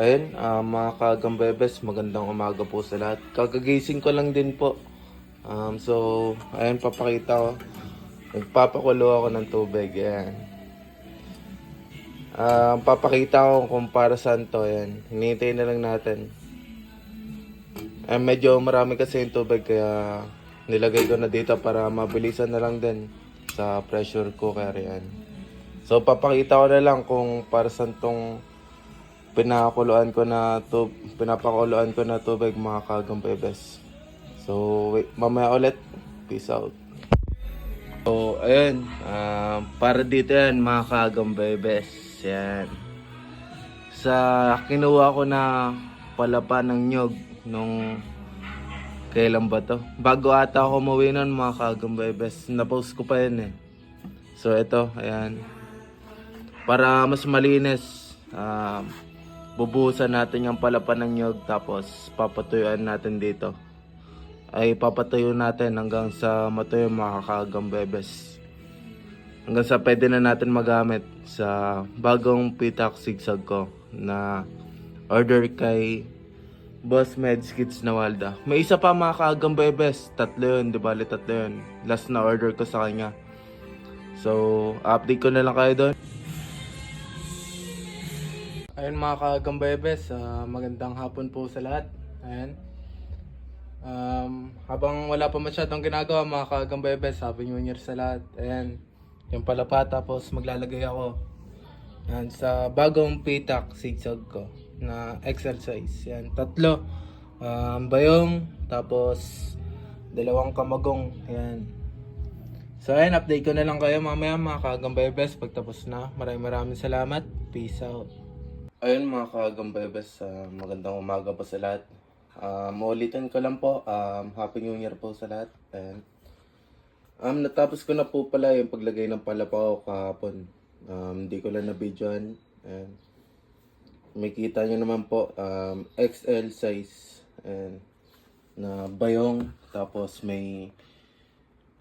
Ayun, ah, mga kagambebes, magandang umaga po sa lahat. Kagagising ko lang din po. Um, so, ayun, papakita ko. Nagpapakulo ako ng tubig, ayan. Um, papakita ko kung para saan to, ayan. Hinihintay na lang natin. Eh, medyo marami kasi yung tubig, kaya nilagay ko na dito para mabilisan na lang din sa pressure cooker, yan. So, papakita ko na lang kung para saan tong pinakuluan ko na tub pinapakuluan ko na tubig mga kagambebes. So, wait, mamaya ulit. Peace out. So, ayun. ah, para dito yan mga kagambebes. Yan. Sa kinuha ko na palapa ng nyog nung kailan ba to? Bago ata ako umuwi nun mga kagambebes. Napost ko pa yun eh. So, ito. Ayan. Para mas malinis. ah, bubuhusan natin yung palapan ng nyog tapos papatuyuan natin dito. Ay papatuyo natin hanggang sa matuyo mga kakagambebes. Hanggang sa pwede na natin magamit sa bagong pitak sigsag ko na order kay Boss Meds Kids na Walda. May isa pa mga kakagambebes. Tatlo yun, di bali tatlo yun. Last na order ko sa kanya. So, update ko na lang kayo doon. Ayun mga kagambebes, ah, magandang hapon po sa lahat. Ayan. Um, habang wala pa masyadong ginagawa mga kagambebes, happy new year sa lahat. Ayan. Yung pala pa, tapos maglalagay ako yan, sa bagong pitak sigsag ko na exercise. Yan, tatlo. Um, bayong, tapos dalawang kamagong. Yan. So ayan, update ko na lang kayo mamaya mga kagambebes pagtapos na. Maraming maraming salamat. Peace out. Ayun mga kagambebes, uh, magandang umaga po sa lahat. Um, maulitin ko lang po, um, Happy New Year po sa lahat. And, um, natapos ko na po pala yung paglagay ng palapaw kahapon. Um, hindi ko lang na-videoan. And, may kita nyo naman po, um, XL size. And, na bayong. Tapos may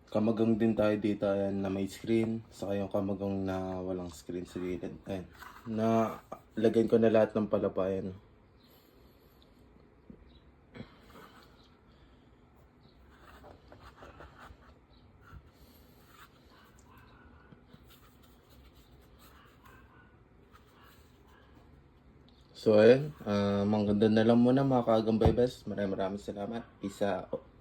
kamagang din tayo dito ayan, na may screen. Saka yung kamagang na walang screen sa gilid. Ayan. Na lagyan ko na lahat ng palapayan. So ayun, uh, mangganda na lang muna mga kagambay best. Maraming maraming salamat. Peace out.